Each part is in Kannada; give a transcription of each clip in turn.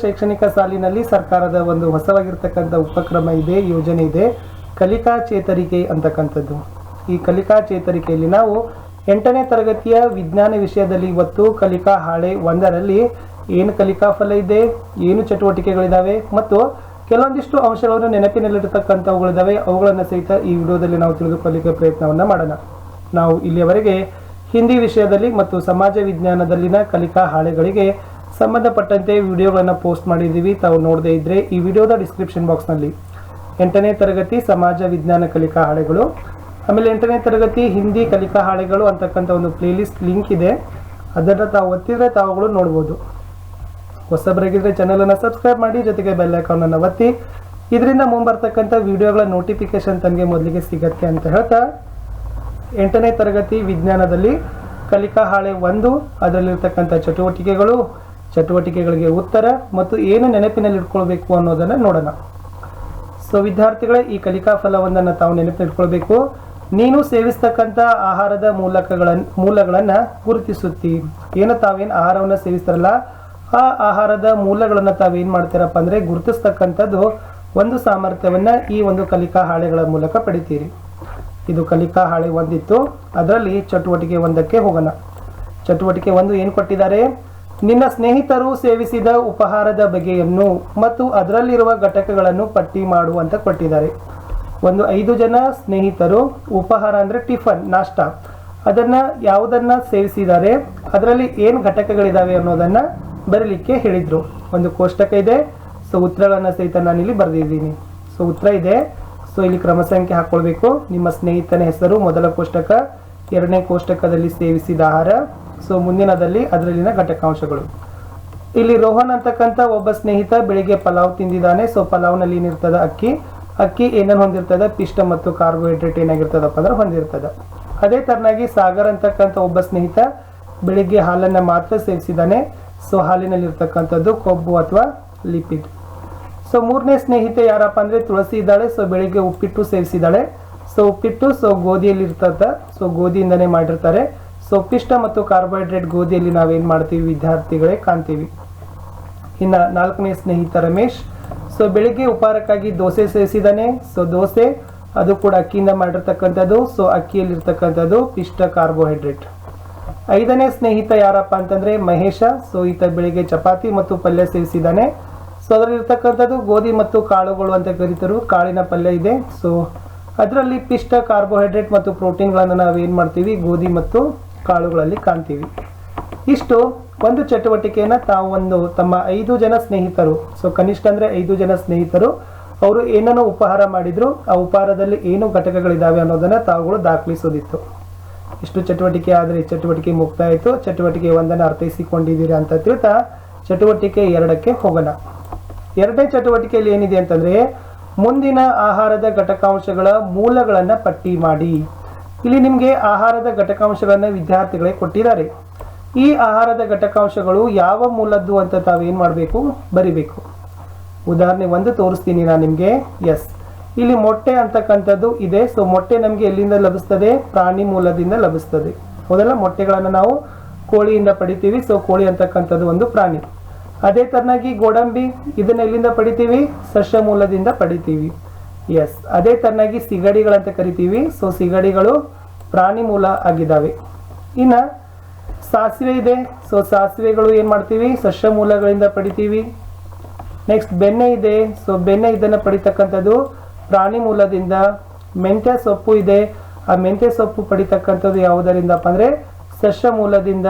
ಶೈಕ್ಷಣಿಕ ಸಾಲಿನಲ್ಲಿ ಸರ್ಕಾರದ ಒಂದು ಹೊಸವಾಗಿರ್ತಕ್ಕಂಥ ಉಪಕ್ರಮ ಇದೆ, ಯೋಜನೆ ಇದೆ. ಕಲಿಕಾ ಚೇತರಿಕೆ ಅಂತಕ್ಕಂಥದ್ದು ಈ ಕಲಿಕಾ ಚೇತರಿಕೆಯಲ್ಲಿ ನಾವು ಎಂಟನೇ ತರಗತಿಯ ವಿಜ್ಞಾನ ವಿಷಯದಲ್ಲಿ ಇವತ್ತು ಕಲಿಕಾ ಹಾಳೆ ಒಂದರಲ್ಲಿ ಏನು ಕಲಿಕಾ ಫಲ ಇದೆ, ಏನು ಚಟುವಟಿಕೆಗಳಿದ್ದಾವೆ ಮತ್ತು ಕೆಲವೊಂದಿಷ್ಟು ಅಂಶಗಳನ್ನು ನೆನಪಿನಲ್ಲಿರತಕ್ಕಂಥವುಗಳಿದ್ದಾವೆ ಅವುಗಳನ್ನು ಸಹಿತ ಈ ವಿಡಿಯೋದಲ್ಲಿ ನಾವು ತಿಳಿದುಕೊಳ್ಳಲಿಕ್ಕೆ ಪ್ರಯತ್ನವನ್ನು ಮಾಡೋಣ. ನಾವು ಇಲ್ಲಿಯವರೆಗೆ ಹಿಂದಿ ವಿಷಯದಲ್ಲಿ ಮತ್ತು ಸಮಾಜ ವಿಜ್ಞಾನದಲ್ಲಿನ ಕಲಿಕಾ ಹಾಳೆಗಳಿಗೆ ಸಂಬಂಧಪಟ್ಟಂತೆ ವಿಡಿಯೋಗಳನ್ನು ಪೋಸ್ಟ್ ಮಾಡಿದ್ದೀವಿ. ತಾವು ನೋಡದೇ ಇದ್ದರೆ ಈ ವಿಡಿಯೋದ ಡಿಸ್ಕ್ರಿಪ್ಷನ್ ಬಾಕ್ಸ್ನಲ್ಲಿ ಎಂಟನೇ ತರಗತಿ ಸಮಾಜ ವಿಜ್ಞಾನ ಕಲಿಕಾ ಹಾಳೆಗಳು, ಆಮೇಲೆ ಎಂಟನೇ ತರಗತಿ ಹಿಂದಿ ಕಲಿಕಾ ಹಾಳೆಗಳು ಅಂತಕ್ಕಂಥ ಒಂದು ಪ್ಲೇಲಿಸ್ಟ್ ಲಿಂಕ್ ಇದೆ. ಅದನ್ನು ತಾವು ಒತ್ತಿದರೆ ತಾವುಗಳು ನೋಡ್ಬೋದು. ಹೊಸಬರಾಗಿದ್ದರೆ ಚಾನಲನ್ನು ಸಬ್ಸ್ಕ್ರೈಬ್ ಮಾಡಿ, ಜೊತೆಗೆ ಬೆಲ್ ಐಕಾನನ್ನು ಒತ್ತಿ. ಇದರಿಂದ ಮುಂಬರ್ತಕ್ಕಂಥ ವಿಡಿಯೋಗಳ ನೋಟಿಫಿಕೇಶನ್ ತನಗೆ ಮೊದಲಿಗೆ ಸಿಗತ್ತೆ ಅಂತ ಹೇಳ್ತಾ, ಎಂಟನೇ ತರಗತಿ ವಿಜ್ಞಾನದಲ್ಲಿ ಕಲಿಕಾ ಹಾಳೆ ಒಂದು, ಅದರಲ್ಲಿರ್ತಕ್ಕಂಥ ಚಟುವಟಿಕೆಗಳು ಚಟುವಟಿಕೆಗಳಿಗೆ ಉತ್ತರ ಮತ್ತು ಏನು ನೆನಪಿನಲ್ಲಿ ಇಟ್ಕೊಳ್ಬೇಕು ಅನ್ನೋದನ್ನು ನೋಡೋಣ. ಸೊ ವಿದ್ಯಾರ್ಥಿಗಳೇ, ಈ ಕಲಿಕಾ ಫಲವೊಂದನ್ನು ತಾವು ನೆನಪಿಟ್ಕೊಳ್ಬೇಕು ನೀನು ಸೇವಿಸ್ತಕ್ಕಂಥ ಆಹಾರದ ಮೂಲಕಗಳನ್ನು ಮೂಲಗಳನ್ನು ಗುರುತಿಸುತ್ತಿ. ಏನು ತಾವೇನು ಆಹಾರವನ್ನು ಸೇವಿಸ್ತಾರಲ್ಲ, ಆ ಆಹಾರದ ಮೂಲಗಳನ್ನು ತಾವೇನು ಮಾಡ್ತೀರಪ್ಪ ಅಂದರೆ ಗುರುತಿಸ್ತಕ್ಕಂಥದ್ದು ಒಂದು ಸಾಮರ್ಥ್ಯವನ್ನು ಈ ಒಂದು ಕಲಿಕಾ ಹಾಳೆಗಳ ಮೂಲಕ ಪಡಿತೀರಿ. ಇದು ಕಲಿಕಾ ಹಾಳೆ ಒಂದಿತ್ತು, ಅದರಲ್ಲಿ ಚಟುವಟಿಕೆ ಒಂದಕ್ಕೆ ಹೋಗೋಣ. ಚಟುವಟಿಕೆ ಒಂದು ಏನು ಕೊಟ್ಟಿದ್ದಾರೆ? ನಿನ್ನ ಸ್ನೇಹಿತರು ಸೇವಿಸಿದ ಉಪಹಾರದ ಬಗೆಯನ್ನು ಮತ್ತು ಅದರಲ್ಲಿರುವ ಘಟಕಗಳನ್ನು ಪಟ್ಟಿ ಮಾಡುವಂತ ಕೊಟ್ಟಿದ್ದಾರೆ. ಒಂದು ಐದು ಜನ ಸ್ನೇಹಿತರು, ಉಪಹಾರ ಅಂದರೆ ಟಿಫನ್, ನಾಷ್ಟ. ಅದನ್ನ ಯಾವುದನ್ನ ಸೇವಿಸಿದ್ದಾರೆ, ಅದರಲ್ಲಿ ಏನು ಘಟಕಗಳಿದಾವೆ ಅನ್ನೋದನ್ನ ಬರೀಲಿಕ್ಕೆ ಹೇಳಿದ್ರು. ಒಂದು ಕೋಷ್ಟಕ ಇದೆ ಸೊ ಉತ್ತರಗಳನ್ನು ಸಹಿತ ನಾನಿಲ್ಲಿ ಬರೆದಿದ್ದೀನಿ. ಸೊ ಉತ್ತರ ಇದೆ, ಸೊ ಇಲ್ಲಿ ಕ್ರಮ ಸಂಖ್ಯೆ ಹಾಕೊಳ್ಬೇಕು. ನಿಮ್ಮ ಸ್ನೇಹಿತನ ಹೆಸರು ಮೊದಲ ಕೋಷ್ಟಕ, ಎರಡನೇ ಕೋಷ್ಟಕದಲ್ಲಿ ಸೇವಿಸಿದ ಆಹಾರ ಸೊ ಮುಂದಿನದಲ್ಲಿ ಅದರಲ್ಲಿನ ಘಟಕಾಂಶಗಳು. ಇಲ್ಲಿ ರೋಹನ್ ಅಂತಕ್ಕಂಥ ಒಬ್ಬ ಸ್ನೇಹಿತ ಬೆಳಿಗ್ಗೆ ಪಲಾವ್ ತಿಂದಿದ್ದಾನೆ. ಸೊ ಪಲಾವ್ನಲ್ಲಿ ಏನಿರ್ತದ? ಅಕ್ಕಿ. ಅಕ್ಕಿ ಏನೇನು ಹೊಂದಿರ್ತದ? ಪಿಷ್ಟ ಮತ್ತು ಕಾರ್ಬೋಹೈಡ್ರೇಟ್ ಏನಾಗಿರ್ತದಪ್ಪ ಅಂದ್ರೆ ಹೊಂದಿರ್ತದ. ಅದೇ ತರನಾಗಿ ಸಾಗರ್ ಅಂತಕ್ಕಂಥ ಒಬ್ಬ ಸ್ನೇಹಿತ ಬೆಳಿಗ್ಗೆ ಹಾಲನ್ನು ಮಾತ್ರ ಸೇವಿಸಿದ್ದಾನೆ. ಸೊ ಹಾಲಿನಲ್ಲಿ ಇರ್ತಕ್ಕಂಥದ್ದು ಕೊಬ್ಬು ಅಥವಾ ಲಿಪಿಡ್ ಸೊ ಮೂರನೇ ಸ್ನೇಹಿತೆ ಯಾರಪ್ಪ ಅಂದ್ರೆ ತುಳಸಿ ಇದ್ದಾಳೆ. ಸೊ ಬೆಳಿಗ್ಗೆ ಉಪ್ಪಿಟ್ಟು ಸೇವಿಸಿದ್ದಾಳೆ. ಸೊ ಉಪ್ಪಿಟ್ಟು ಸೊ ಗೋಧಿಯಲ್ಲಿ ಇರ್ತದ ಸೊ ಗೋಧಿಯಿಂದನೇ ಮಾಡಿರ್ತಾರೆ. ಸೊ ಪಿಷ್ಟ ಮತ್ತು ಕಾರ್ಬೋಹೈಡ್ರೇಟ್ ಗೋಧಿಯಲ್ಲಿ ನಾವೇನು ಮಾಡ್ತೀವಿ ವಿದ್ಯಾರ್ಥಿಗಳೇ ಕಾಣ್ತೀವಿ. ಇನ್ನು ನಾಲ್ಕನೇ ಸ್ನೇಹಿತ ರಮೇಶ್ ಸೊ ಬೆಳಿಗ್ಗೆ ಉಪಹಾರಕ್ಕಾಗಿ ದೋಸೆ ಸೇವಿಸಿದಾನೆ ಸೊ ದೋಸೆ, ಅದು ಕೂಡ ಅಕ್ಕಿಯಿಂದ ಮಾಡಿರ್ತಕ್ಕಂಥದ್ದು. ಸೊ ಅಕ್ಕಿಯಲ್ಲಿ ಇರ್ತಕ್ಕಂಥದ್ದು ಪಿಷ್ಟ ಕಾರ್ಬೋಹೈಡ್ರೇಟ್. ಐದನೇ ಸ್ನೇಹಿತ ಯಾರಪ್ಪ ಅಂತಂದ್ರೆ ಮಹೇಶ. ಸೊ ಈತ ಬೆಳಿಗ್ಗೆ ಚಪಾತಿ ಮತ್ತು ಪಲ್ಯ ಸೇವಿಸಿದ್ದಾನೆ ಸೊ ಅದರಲ್ಲಿ ಇರ್ತಕ್ಕಂಥದ್ದು ಗೋಧಿ ಮತ್ತು ಕಾಳುಗಳು ಅಂತ ಕರೀತಾರೆ. ಕಾಳಿನ ಪಲ್ಯ ಇದೆ. ಸೊ ಅದರಲ್ಲಿ ಪಿಷ್ಟ, ಕಾರ್ಬೋಹೈಡ್ರೇಟ್ ಮತ್ತು ಪ್ರೋಟೀನ್ಗಳನ್ನು ನಾವು ಏನು ಮಾಡ್ತೀವಿ? ಗೋಧಿ ಮತ್ತು ಕಾಳುಗಳಲ್ಲಿ ಕಾಣ್ತೀವಿ. ಇಷ್ಟು ಒಂದು ಚಟುವಟಿಕೆಯನ್ನು ಒಂದು ತಮ್ಮ ಐದು ಜನ ಸ್ನೇಹಿತರು, ಸೊ ಕನಿಷ್ಠ ಅಂದ್ರೆ ಐದು ಜನ ಸ್ನೇಹಿತರು, ಅವರು ಏನನ್ನು ಉಪಹಾರ ಮಾಡಿದ್ರು, ಆ ಉಪಹಾರದಲ್ಲಿ ಏನು ಘಟಕಗಳಿದಾವೆ ಅನ್ನೋದನ್ನ ತಾವುಗಳು ದಾಖಲಿಸೋದಿತ್ತು. ಇಷ್ಟು ಚಟುವಟಿಕೆ ಆದರೆ ಈ ಚಟುವಟಿಕೆ ಮುಕ್ತ ಆಯಿತು ಚಟುವಟಿಕೆ ಒಂದನ್ನು ಅರ್ಥೈಸಿಕೊಂಡಿದ್ದೀರಾ ಅಂತ ತಿಳ್ತಾ ಚಟುವಟಿಕೆ ಎರಡಕ್ಕೆ ಹೋಗೋಣ. ಎರಡನೇ ಚಟುವಟಿಕೆಯಲ್ಲಿ ಏನಿದೆ ಅಂತಂದ್ರೆ, ಮುಂದಿನ ಆಹಾರದ ಘಟಕಾಂಶಗಳ ಮೂಲಗಳನ್ನ ಪಟ್ಟಿ ಮಾಡಿ. ಇಲ್ಲಿ ನಿಮಗೆ ಆಹಾರದ ಘಟಕಾಂಶಗಳನ್ನು ವಿದ್ಯಾರ್ಥಿಗಳೇ ಕೊಟ್ಟಿದ್ದಾರೆ. ಈ ಆಹಾರದ ಘಟಕಾಂಶಗಳು ಯಾವ ಮೂಲದ್ದು ಅಂತ ತಾವೇನು ಮಾಡಬೇಕು? ಬರಿಬೇಕು. ಉದಾಹರಣೆ ಒಂದು ತೋರಿಸ್ತೀನಿ ನಾನು ನಿಮಗೆ. ಎಸ್. ಇಲ್ಲಿ ಮೊಟ್ಟೆ ಅಂತಕ್ಕಂಥದ್ದು ಇದೆ. ಸೊ ಮೊಟ್ಟೆ ನಮಗೆ ಎಲ್ಲಿಂದ ಲಭಿಸ್ತದೆ? ಪ್ರಾಣಿ ಮೂಲದಿಂದ ಲಭಿಸ್ತದೆ. ಹೌದಲ್ಲ ಮೊಟ್ಟೆಗಳನ್ನು ನಾವು ಕೋಳಿಯಿಂದ ಪಡಿತೀವಿ. ಸೊ ಕೋಳಿ ಅಂತಕ್ಕಂಥದ್ದು ಒಂದು ಪ್ರಾಣಿ. ಅದೇ ತರನಾಗಿ ಗೋಡಂಬಿ ಇದನ್ನ ಎಲ್ಲಿಂದ ಪಡಿತೀವಿ? ಸಸ್ಯ ಮೂಲದಿಂದ ಪಡಿತೀವಿ. ಎಸ್ ಅದೇ ತರನಾಗಿ ಸಿಗಡಿಗಳಂತ ಕರಿತೀವಿ. ಸೊ ಸಿಗಡಿಗಳು ಪ್ರಾಣಿ ಮೂಲ ಆಗಿದ್ದಾವೆ. ಇನ್ನ ಸಾಸಿವೆ ಇದೆ. ಸೊ ಸಾಸಿವೆಗಳು ಏನು ಮಾಡ್ತೀವಿ? ಸಸ್ಯ ಮೂಲಗಳಿಂದ ಪಡಿತೀವಿ. ನೆಕ್ಸ್ಟ್ ಬೆಣ್ಣೆ ಇದೆ. ಸೊ ಬೆಣ್ಣೆ ಇದನ್ನು ಪಡಿತಕ್ಕಂಥದ್ದು ಪ್ರಾಣಿ ಮೂಲದಿಂದ. ಮೆಂತ್ಯ ಸೊಪ್ಪು ಇದೆ. ಆ ಮೆಂತ್ಯ ಸೊಪ್ಪು ಪಡಿತಕ್ಕಂಥದ್ದು ಯಾವುದರಿಂದಪ್ಪ ಅಂದ್ರೆ ಸಸ್ಯ ಮೂಲದಿಂದ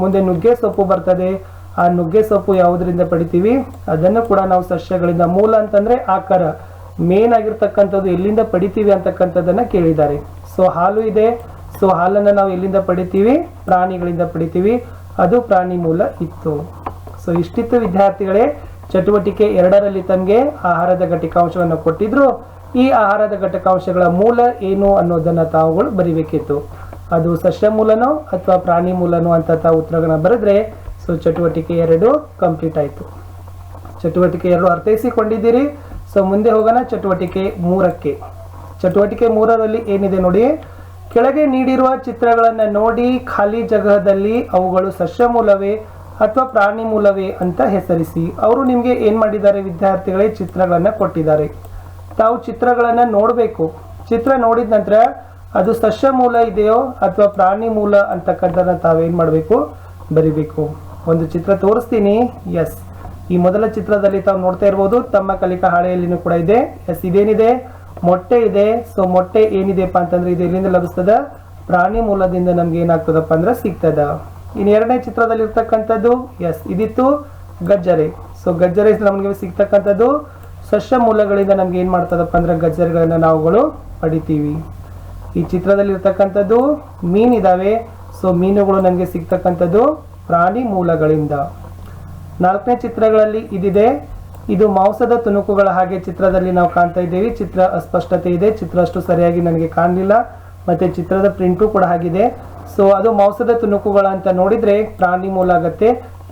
ಮುಂದೆ ನುಗ್ಗೆ ಸೊಪ್ಪು ಬರ್ತದೆ. ಆ ನುಗ್ಗೆ ಸೊಪ್ಪು ಯಾವುದರಿಂದ ಪಡಿತೀವಿ? ಅದನ್ನು ಕೂಡ ನಾವು ಸಸ್ಯಗಳಿಂದ. ಮೂಲ ಅಂತಂದ್ರೆ ಆಕಾರ. ಮೇನ್ ಆಗಿರ್ತಕ್ಕಂಥದ್ದು ಎಲ್ಲಿಂದ ಪಡಿತೀವಿ ಅಂತಕ್ಕಂಥದ್ದನ್ನ ಕೇಳಿದ್ದಾರೆ. ಸೊ, ಹಾಲು ಇದೆ. ಸೊ, ಹಾಲನ್ನು ನಾವು ಎಲ್ಲಿಂದ ಪಡಿತೀವಿ? ಪ್ರಾಣಿಗಳಿಂದ ಪಡಿತೀವಿ. ಅದು ಪ್ರಾಣಿ ಮೂಲ ಇತ್ತು. ಸೊ, ಇಷ್ಟಿತ್ತು ವಿದ್ಯಾರ್ಥಿಗಳೇ, ಚಟುವಟಿಕೆ ಎರಡರಲ್ಲಿ ತಮಗೆ ಆಹಾರದ ಘಟಕಾಂಶವನ್ನು ಕೊಟ್ಟಿದ್ರು. ಈ ಆಹಾರದ ಘಟಕಾಂಶಗಳ ಮೂಲ ಏನು ಅನ್ನೋದನ್ನ ತಾವುಗಳು ಬರಿಬೇಕಿತ್ತು. ಅದು ಸಸ್ಯ ಮೂಲನೋ ಅಥವಾ ಪ್ರಾಣಿ ಮೂಲನೋ ಅಂತ ತಾವು ಉತ್ತರಗಳನ್ನ ಬರೆದ್ರೆ, ಸೊ, ಚಟುವಟಿಕೆ ಎರಡು ಕಂಪ್ಲೀಟ್ ಆಯಿತು. ಚಟುವಟಿಕೆ ಎರಡು ಅರ್ಥೈಸಿಕೊಂಡಿದ್ದೀರಿ. ಸೊ ಮುಂದೆ ಹೋಗೋಣ ಚಟುವಟಿಕೆ ಮೂರಕ್ಕೆ. ಚಟುವಟಿಕೆ ಮೂರರಲ್ಲಿ ಏನಿದೆ ನೋಡಿ? ಕೆಳಗೆ ನೀಡಿರುವ ಚಿತ್ರಗಳನ್ನು ನೋಡಿ, ಖಾಲಿ ಜಾಗದಲ್ಲಿ ಅವುಗಳು ಸಸ್ಯ ಮೂಲವೇ ಅಥವಾ ಪ್ರಾಣಿ ಮೂಲವೇ ಅಂತ ಹೆಸರಿಸಿ. ಅವರು ನಿಮಗೆ ಏನು ಮಾಡಿದ್ದಾರೆ ವಿದ್ಯಾರ್ಥಿಗಳೇ? ಚಿತ್ರಗಳನ್ನು ಕೊಟ್ಟಿದ್ದಾರೆ. ತಾವು ಚಿತ್ರಗಳನ್ನು ನೋಡಬೇಕು. ಚಿತ್ರ ನೋಡಿದ ನಂತರ ಅದು ಸಸ್ಯ ಮೂಲ ಇದೆಯೋ ಅಥವಾ ಪ್ರಾಣಿ ಮೂಲ ಅಂತಕ್ಕಂಥದ್ದನ್ನ ತಾವೇನು ಮಾಡಬೇಕು? ಬರಿಬೇಕು. ಒಂದು ಚಿತ್ರ ತೋರಿಸ್ತೀನಿ. ಎಸ್ ಈ ಮೊದಲ ಚಿತ್ರದಲ್ಲಿ ತಾವು ನೋಡ್ತಾ ಇರ್ಬೋದು, ತಮ್ಮ ಕಲಿಕಾ ಹಾಳೆಯಲ್ಲಿನೂ ಕೂಡ ಇದೆ. ಎಸ್, ಇದೇನಿದೆ? ಮೊಟ್ಟೆ ಇದೆ. ಸೊ ಮೊಟ್ಟೆ ಏನಿದೆಪ್ಪ ಅಂತಂದ್ರೆ ಇದು ಎಲ್ಲಿಂದ ಲಭಿಸ್ತದ? ಪ್ರಾಣಿ ಮೂಲದಿಂದ ನಮ್ಗೆ ಏನಾಗ್ತದಪ್ಪ ಅಂದ್ರೆ ಸಿಗ್ತದ. ಇನ್ನು ಎರಡನೇ ಚಿತ್ರದಲ್ಲಿ ಇರ್ತಕ್ಕಂಥದ್ದು ಎಸ್, ಇದಿತ್ತು ಗಜ್ಜರೆ. ಸೊ ಗಜ್ಜರೆ ನಮಗೆ ಸಿಗ್ತಕ್ಕಂಥದ್ದು ಸಸ್ಯ ಮೂಲಗಳಿಂದ ನಮ್ಗೆ ಏನ್ ಮಾಡ್ತದಪ್ಪ ಅಂದ್ರೆ ಗಜ್ಜರಿಗಳನ್ನ ನಾವುಗಳು ಪಡಿತೀವಿ. ಈ ಚಿತ್ರದಲ್ಲಿ ಇರ್ತಕ್ಕಂಥದ್ದು ಮೀನಿದಾವೆ. ಸೊ ಮೀನುಗಳು ನಮಗೆ ಸಿಗ್ತಕ್ಕಂಥದ್ದು ಪ್ರಾಣಿ ಮೂಲಗಳಿಂದ. ನಾಲ್ಕನೇ ಚಿತ್ರಗಳಲ್ಲಿ ಇದಿದೆ. ಇದು ಮಾಂಸದ ತುಣುಕುಗಳ ಹಾಗೆ ಚಿತ್ರದಲ್ಲಿ ನಾವು ಕಾಣ್ತಾ ಇದ್ದೇವೆ. ಚಿತ್ರ ಅಸ್ಪಷ್ಟತೆ ಇದೆ. ಚಿತ್ರ ಅಷ್ಟು ಸರಿಯಾಗಿ ನನಗೆ ಕಾಣಲಿಲ್ಲ. ಮತ್ತು ಚಿತ್ರದ ಪ್ರಿಂಟು ಕೂಡ ಆಗಿದೆ ಸೊ ಅದು ಮಾಂಸದ ತುಣುಕುಗಳ ಅಂತ ನೋಡಿದ್ರೆ ಪ್ರಾಣಿ ಮೂಲ ಆಗತ್ತೆ.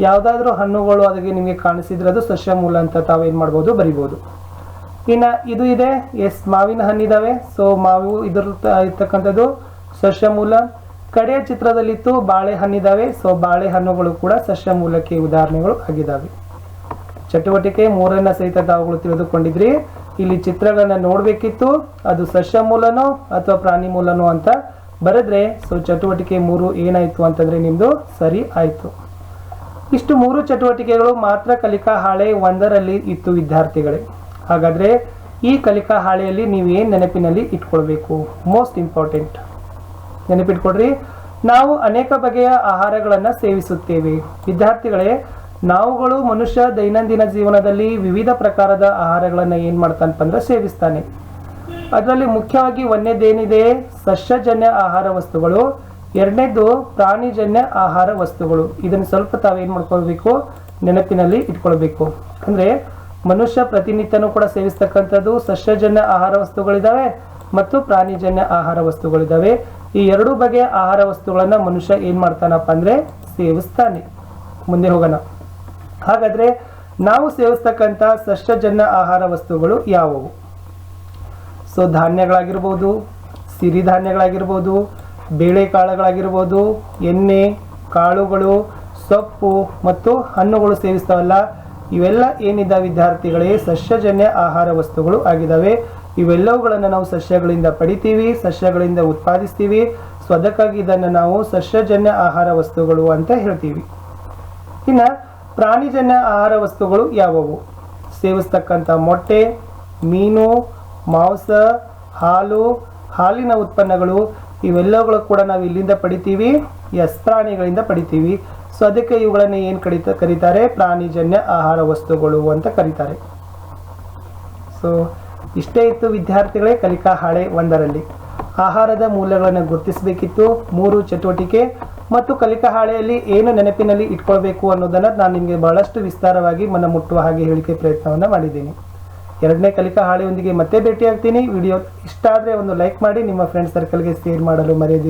ಯಾವುದಾದ್ರೂ ಹಣ್ಣುಗಳು ಅದಕ್ಕೆ ನಿಮಗೆ ಕಾಣಿಸಿದ್ರೆ ಅದು ಸಸ್ಯ ಮೂಲ ಅಂತ ತಾವೇನ್ ಮಾಡ್ಬೋದು, ಬರಿಬೋದು. ಇನ್ನು ಇದು ಇದೆ. ಎಸ್, ಮಾವಿನ ಹಣ್ಣಿದಾವೆ. ಸೊ ಮಾವು ಇದರ ಇರ್ತಕ್ಕಂಥದ್ದು ಸಸ್ಯ ಮೂಲ. ಕಡೆಯ ಚಿತ್ರದಲ್ಲಿತ್ತು ಬಾಳೆಹಣ್ಣಿದಾವೆ. ಸೊ ಬಾಳೆಹಣ್ಣುಗಳು ಕೂಡ ಸಸ್ಯ ಮೂಲಕ್ಕೆ ಉದಾಹರಣೆಗಳು ಆಗಿದ್ದಾವೆ. ಚಟುವಟಿಕೆ ಮೂರನ್ನ ಸಹಿತ ತಾವುಗಳು ತಿಳಿದುಕೊಂಡಿದ್ರಿ. ಇಲ್ಲಿ ಚಿತ್ರಗಳನ್ನ ನೋಡಬೇಕಿತ್ತು. ಅದು ಸಸ್ಯ ಮೂಲನೋ ಅಥವಾ ಪ್ರಾಣಿ ಮೂಲನೋ ಅಂತ ಬರೆದ್ರೆ ಸೊ ಚಟುವಟಿಕೆ ಮೂರು ಏನಾಯ್ತು ಅಂತಂದ್ರೆ ನಿಮ್ದು ಸರಿ ಆಯಿತು. ಇಷ್ಟು ಮೂರು ಚಟುವಟಿಕೆಗಳು ಮಾತ್ರ ಕಲಿಕಾ ಹಾಳೆ ಒಂದರಲ್ಲಿ ಇತ್ತು ವಿದ್ಯಾರ್ಥಿಗಳೇ. ಹಾಗಾದ್ರೆ ಈ ಕಲಿಕಾ ಹಾಳೆಯಲ್ಲಿ ನೀವು ಏನು ನೆನಪಿನಲ್ಲಿ ಇಟ್ಕೊಳ್ಬೇಕು? ಮೋಸ್ಟ್ ಇಂಪಾರ್ಟೆಂಟ್ ನೆನಪಿಟ್ಕೊಡ್ರಿ ನಾವು ಅನೇಕ ಬಗೆಯ ಆಹಾರಗಳನ್ನು ಸೇವಿಸುತ್ತೇವೆ. ವಿದ್ಯಾರ್ಥಿಗಳೇ, ನಾವುಗಳು ಮನುಷ್ಯ ದೈನಂದಿನ ಜೀವನದಲ್ಲಿ ವಿವಿಧ ಪ್ರಕಾರದ ಆಹಾರಗಳನ್ನು ಏನ್ ಮಾಡ್ತಾನಪ್ಪ ಅಂದ್ರೆ ಸೇವಿಸ್ತಾನೆ. ಅದರಲ್ಲಿ ಮುಖ್ಯವಾಗಿ ಒಂದೇದೇನಿದೆ ಸಸ್ಯಜನ್ಯ ಆಹಾರ ವಸ್ತುಗಳು, ಎರಡನೇದು ಪ್ರಾಣಿಜನ್ಯ ಆಹಾರ ವಸ್ತುಗಳು. ಇದನ್ನು ಸ್ವಲ್ಪ ತಾವೇನ್ ಮಾಡ್ಕೊಳ್ಬೇಕು? ನೆನಪಿನಲ್ಲಿ ಇಟ್ಕೊಳ್ಬೇಕು. ಅಂದ್ರೆ ಮನುಷ್ಯ ಪ್ರತಿನಿತ್ಯನೂ ಕೂಡ ಸೇವಿಸ್ತಕ್ಕಂಥದ್ದು ಸಸ್ಯಜನ್ಯ ಆಹಾರ ವಸ್ತುಗಳಿದಾವೆ ಮತ್ತು ಪ್ರಾಣಿಜನ್ಯ ಆಹಾರ ವಸ್ತುಗಳಿದಾವೆ. ಈ ಎರಡು ಬಗೆಯ ಆಹಾರ ವಸ್ತುಗಳನ್ನ ಮನುಷ್ಯ ಏನ್ ಮಾಡ್ತಾನಪ್ಪ ಅಂದ್ರೆ ಸೇವಿಸ್ತಾನೆ. ಮುಂದೆ ಹೋಗೋಣ. ಹಾಗಾದ್ರೆ ನಾವು ಸೇವಿಸ್ತಕ್ಕಂಥ ಸಸ್ಯಜನ್ಯ ಆಹಾರ ವಸ್ತುಗಳು ಯಾವುವು? ಸೊ, ಧಾನ್ಯಗಳಾಗಿರ್ಬೋದು ಸಿರಿಧಾನ್ಯಗಳಾಗಿರ್ಬೋದು ಬೇಳೆಕಾಳುಗಳಾಗಿರ್ಬೋದು ಎಣ್ಣೆ, ಕಾಳುಗಳು, ಸೊಪ್ಪು ಮತ್ತು ಹಣ್ಣುಗಳು ಸೇವಿಸ್ತಾವಲ್ಲ, ಇವೆಲ್ಲ ಏನಿದ್ದ ವಿದ್ಯಾರ್ಥಿಗಳೇ? ಸಸ್ಯಜನ್ಯ ಆಹಾರ ವಸ್ತುಗಳು ಆಗಿದ್ದಾವೆ ಇವೆಲ್ಲವುಗಳನ್ನು ನಾವು ಸಸ್ಯಗಳಿಂದ ಪಡಿತೀವಿ, ಸಸ್ಯಗಳಿಂದ ಉತ್ಪಾದಿಸ್ತೀವಿ. ಸೊ, ಅದಕ್ಕಾಗಿ ಇದನ್ನು ನಾವು ಸಸ್ಯಜನ್ಯ ಆಹಾರ ವಸ್ತುಗಳು ಅಂತ ಹೇಳ್ತೀವಿ. ಇನ್ನು ಪ್ರಾಣಿಜನ್ಯ ಆಹಾರ ವಸ್ತುಗಳು ಯಾವುವು? ಸೇವಿಸ್ತಕ್ಕಂಥ ಮೊಟ್ಟೆ, ಮೀನು, ಮಾಂಸ, ಹಾಲು, ಹಾಲಿನ ಉತ್ಪನ್ನಗಳು, ಇವೆಲ್ಲವುಗಳು ಕೂಡ ನಾವು ಇಲ್ಲಿಂದ ಪಡಿತೀವಿ, ಎಸ್ ಪ್ರಾಣಿಗಳಿಂದ ಪಡಿತೀವಿ. ಸೊ, ಅದಕ್ಕೆ ಇವುಗಳನ್ನು ಏನು ಕಡಿತ, ಕರೀತಾರೆ? ಪ್ರಾಣಿಜನ್ಯ ಆಹಾರ ವಸ್ತುಗಳು ಅಂತ ಕರೀತಾರೆ. ಸೊ ಇಷ್ಟೇ ಇತ್ತು ವಿದ್ಯಾರ್ಥಿಗಳೇ ಕಲಿಕಾ ಹಾಳೆ ಒಂದರಲ್ಲಿ. ಆಹಾರದ ಮೂಲಗಳನ್ನು ಗುರುತಿಸಬೇಕಿತ್ತು, ಮೂರು ಚಟುವಟಿಕೆ ಮತ್ತು ಕಲಿಕಾ ಹಾಳೆಯಲ್ಲಿ ಏನು ನೆನಪಿನಲ್ಲಿ ಇಟ್ಕೊಳ್ಬೇಕು ಅನ್ನೋದನ್ನು ನಾನು ನಿಮಗೆ ಬಹಳಷ್ಟು ವಿಸ್ತಾರವಾಗಿ ಮನ ಮುಟ್ಟುವ ಹಾಗೆ ಹೇಳಿಕೆ ಪ್ರಯತ್ನವನ್ನು ಮಾಡಿದ್ದೀನಿ. ಎರಡನೇ ಕಲಿಕಾ ಹಾಳೆಯೊಂದಿಗೆ ಮತ್ತೆ ಭೇಟಿಯಾಗ್ತೀನಿ. ವಿಡಿಯೋ ಇಷ್ಟ ಆದರೆ ಒಂದು ಲೈಕ್ ಮಾಡಿ, ನಿಮ್ಮ ಫ್ರೆಂಡ್ ಸರ್ಕಲ್ಗೆ ಶೇರ್ ಮಾಡಲು ಮರೆಯದಿರಿ.